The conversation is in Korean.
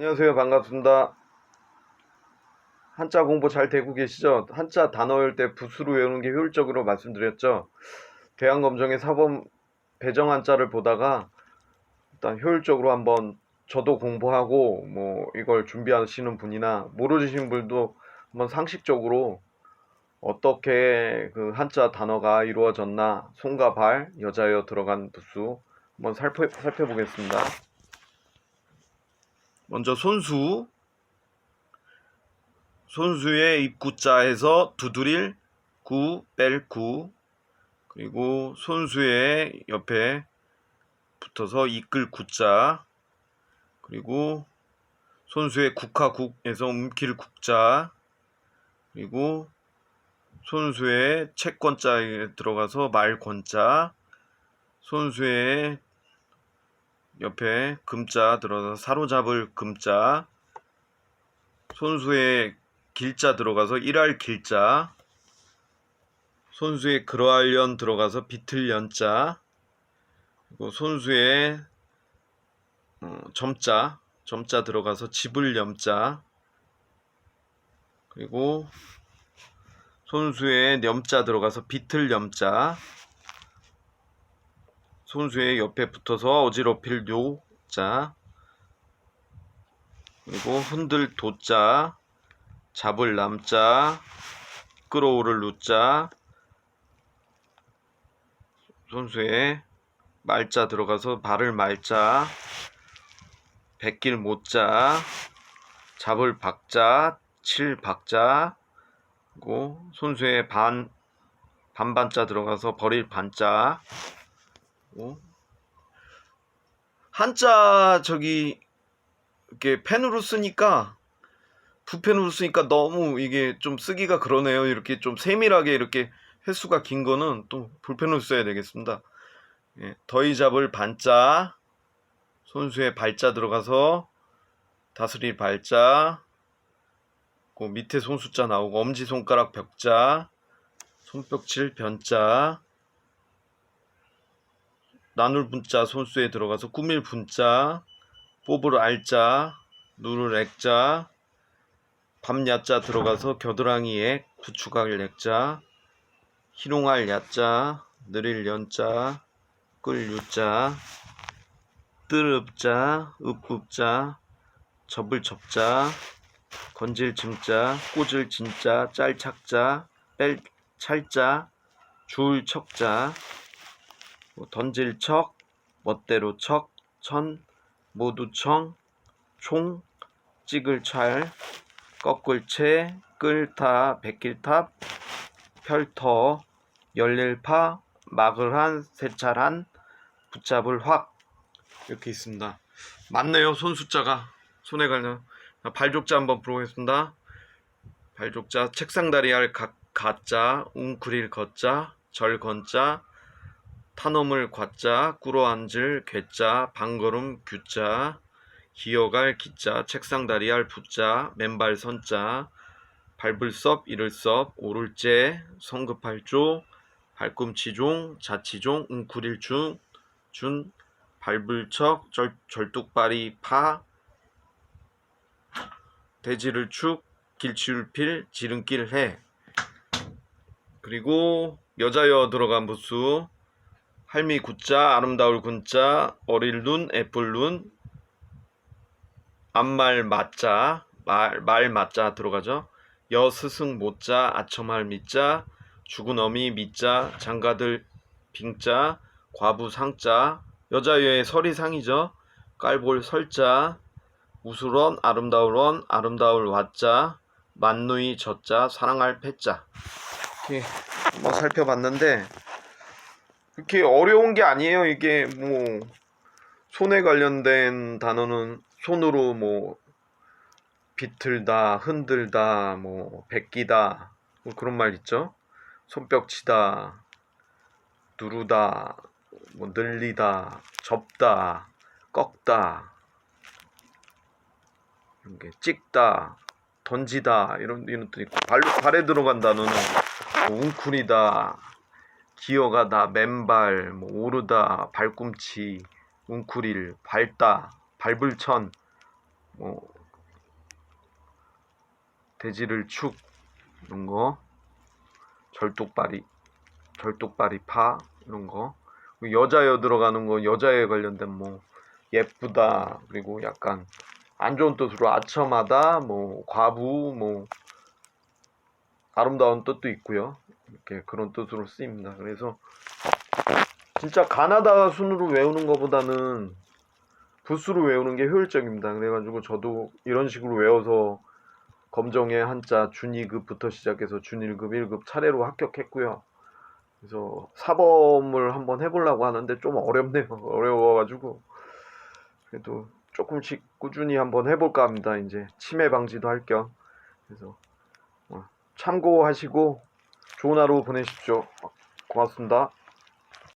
안녕하세요. 반갑습니다. 한자 공부 잘 되고 계시죠? 한자 단어 외울 때 붓으로 외우는 게 효율적으로 말씀드렸죠? 대한검정의 사범 배정 한자를 보다가 일단 효율적으로 한번 저도 공부하고 뭐 이걸 준비하시는 분이나 모르시는 분도 한번 상식적으로 어떻게 그 한자 단어가 이루어졌나 손과 발, 여자여 들어간 부수 한번 살펴, 살펴보겠습니다. 먼저 손수. 손수의 입구자에서 두드릴 구, 뺄 구, 그리고 손수의 옆에 붙어서 이끌 구자, 그리고 손수의 국화국에서 움킬 국자, 그리고 손수의 채권자에 들어가서 말권자, 손수의 옆에 금자 들어가서 사로잡을 금자, 손수의 길자 들어가서 일할 길자, 손수의 그러하련 들어가서 비틀 연자, 그리고 손수의 어, 점자, 점자 들어가서 집을 염자, 그리고 손수의 염자 들어가서 비틀 염자, 손수의 옆에 붙어서 어지럽힐 요자, 그리고 흔들 도자, 잡을 남자, 끌어오를 누자, 손수에 말자 들어가서 발을 말자, 백길 못자, 잡을 박자, 칠 박자, 그리고 손수에 반 반반자 들어가서 버릴 반자, 그리고 한자 저기 이렇게 펜으로 쓰니까 붓펜으로 쓰니까 너무 이게 좀 쓰기가 그러네요. 이렇게 좀 세밀하게 이렇게 횟수가 긴 거는 또 볼펜으로 써야 되겠습니다. 예, 더위 잡을 반자, 손수에 발자 들어가서 다스릴 발자, 그 밑에 손수자 나오고 엄지 손가락 벽자, 손뼉칠 변자, 나눌 분자 손수에 들어가서 꾸밀 분자, 뽑을 알자, 누를 액자, 밤 야자 들어가서 겨드랑이 액, 부추갈 액자, 희롱할 야자, 느릴 연자, 끌 유자, 뜨릅자, 읍읍자, 접을 접자, 건질 증자, 꽂을 진자, 짤 착자, 뺄 찰자, 줄 척자, 뭐 던질 척, 멋대로 척, 천, 모두 청, 총, 찍을 찰, 꺾을 채, 끌타, 백길탑, 펼터, 열일파, 막을 한, 세찰한, 붙잡을 확 이렇게 있습니다. 맞네요. 손 숫자가 손에 가는 발족자 한번 불어보겠습니다. 발족자 책상다리 할 가, 가자, 웅크릴 걷자, 절 건자, 타넘을 과자, 꿇어앉을 괴자, 방걸음 규자, 기어갈 기자, 책상 다리 할 부자, 맨발 선자, 밟을 섭, 이를 섭, 오를째, 성급할조, 발꿈치종, 자치종, 웅크릴 중, 준, 밟을 척, 절, 절뚝발이 파, 대지를 축, 길치를 필, 지름길 해. 그리고 여자여 들어간 부수, 할미 굿자, 아름다울 군자, 어릴 눈, 애플 눈, 앞말 맞자, 말, 말 맞자 들어가죠. 여 스승 못자, 아첨할 미자, 죽은 어미 미자, 장가들 빙자, 과부 상자, 여자여의 설이상이죠. 깔볼 설자, 우스런 아름다울원 아름다울 와자, 만누이 젖자, 사랑할 패자. 이렇게 한번 살펴봤는데 그렇게 어려운 게 아니에요. 이게 뭐 손에 관련된 단어는 손으로 뭐 비틀다, 흔들다, 뭐 베끼다 뭐 그런 말 있죠. 손뼉치다, 누르다, 뭐 늘리다, 접다, 꺾다, 이런 게 찍다, 던지다 이런 이런 뜻 있고 발 발에 들어간 단어는 뭐 웅크리다, 기어가다, 맨발, 뭐 오르다, 발꿈치, 웅크릴, 밟다, 밟을천, 뭐 돼지를 축 이런 거. 절뚝발이 절뚝발이 파 이런 거. 여자여 들어가는 거 여자에 관련된 뭐 예쁘다 그리고 약간 안 좋은 뜻으로 아첨하다 뭐 과부 뭐 아름다운 뜻도 있고요 이렇게 그런 뜻으로 쓰입니다 그래서 진짜 가나다 순으로 외우는 것보다는 부수로 외우는 게 효율적입니다 그래가지고 저도 이런 식으로 외워서 검정의 한자 준2급부터 시작해서 준1급, 1급 차례로 합격했고요. 그래서 사범을 한번 해보려고 하는데 좀 어렵네요. 어려워가지고 그래도 조금씩 꾸준히 한번 해볼까 합니다. 이제 치매 방지도 할 겸. 그래서 어, 참고하시고 좋은 하루 보내십시오. 고맙습니다.